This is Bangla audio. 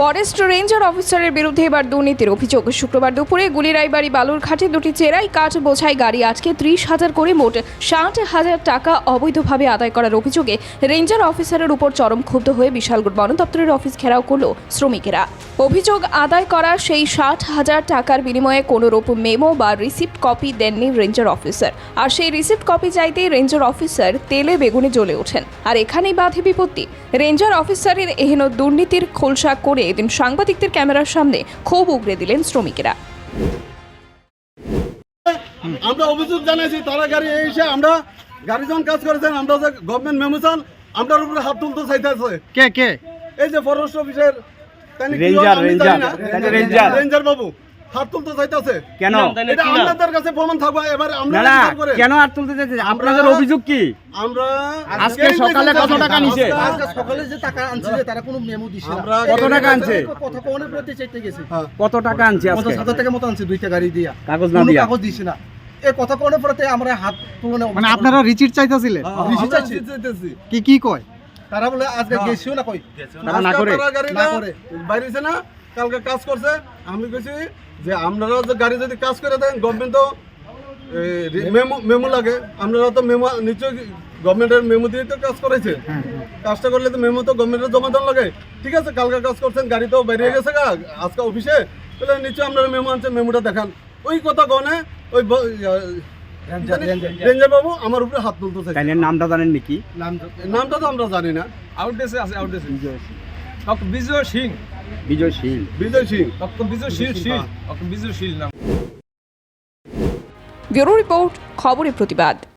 ফরেস্ট রেঞ্জার অফিসারের বিরুদ্ধে এবার দুর্নীতির অভিযোগ। শুক্রবার দুপুরে গুলিরাইবাড়ি বালুরঘাটে দুটি চেরাই কাঠ বোঝাই গাড়ি আজকে ত্রিশ হাজার করে মোট ষাট হাজার টাকা অবৈধভাবে আদায় করার অভিযোগে রেঞ্জার অফিসারের উপর চরম ক্ষুব্ধ হয়ে বিশালগড় বন দপ্তরের অফিস ঘেরাও করল শ্রমিকেরা। অভিযোগ, আদায় করা সেই ষাট হাজার টাকার বিনিময়ে কোনোরূপ মেমো বা রিসিপ্ট কপি দেননি রেঞ্জার অফিসার। আর সেই রিসিপ্ট কপি চাইতেই রেঞ্জার অফিসার তেলে বেগুনে জ্বলে ওঠেন। আর এখানেই বাধে বিপত্তি। রেঞ্জার অফিসারের এহেন দুর্নীতির খোলসা করে এদিন সাংবাদিকদের ক্যামেরার সামনে ক্ষোভ উগড়ে দিলেন শ্রমিকেরা। আমরা অভিযোগ জানাইছি তারা গাড়ি এসে আমরা গাড়ি যখন কাজ করেছেন আমরা যে গভর্নমেন্ট মেমোশন আমরার উপরে হাত তুলতে চাইতেছে। কে কে? এই যে ফরেস্ট অফিসের রেঞ্জার, রেঞ্জার। রেঞ্জার বাবু। হাত তুলতে চাইতেছে। কেন? এটা আপনাদের কাছে প্রমাণ থাকবে এবার আমরা না না বিচার করে? কেন আর তুলতে চাইছে আপনাদের অভিযোগ কি? আমরা আজকে সকালে কত টাকা নিছে? আজকে সকালে যে টাকা আনছে যে তারা কোনো মেমো দিছে না। কত টাকা আনছে? কথা কোনে প্রতি চাইতে গেছে। হ্যাঁ। কত টাকা আনছে আজকে? পঞ্চাশ হাজার টাকা মতো আনছে দুইটা গাড়ি দিয়া। কাগজ না দিয়া? কাগজ দিছে না। এই কথা কোনে আমরা হাত তুলনে মানে আপনারা রিচিট চাইতেছিলেন? ঋষি চাইতেছি। কি কি কয়? তারা বলে আজকে গেছিও না কই? না। করে। তারা গাড়ি না না করে। বাইরেছে না? কালকে কাজ করছে আমি কইছি যে আপনারা যে গাড়ি যদি কাজ করে দেন গভর্নমেন্ট তো মেমো মেমো লাগে। আপনারা তো মেমো নিশ্চয়ই গভর্নমেন্টের মেমো দিয়ে তো কাজ করেছে কাজটা করলে তো মেমো তো গভর্নমেন্টের জমা দেওয়া লাগে। ঠিক আছে কালকে কাজ করছেন গাড়ি তো বেরিয়ে গেছে গা আজকে অফিসে তাহলে নিশ্চয়ই আপনারা মেমো আনছেন মেমোটা দেখান। ওই কথা গনে ওই রেঞ্জার, বাবু আমার উপরে হাত তুলতে নামটা জানেন নাকি নামটা তো আমরা জানি না। আউটডেসে আছে আউটডেসে doctor Bijoy Singh. Bijoy Shil Bijoy Singh. Doctor Bijoy Shil Shil doctor Bijoy Shil নাম। ব্যুরো রিপোর্ট খবরের প্রতিবাদ।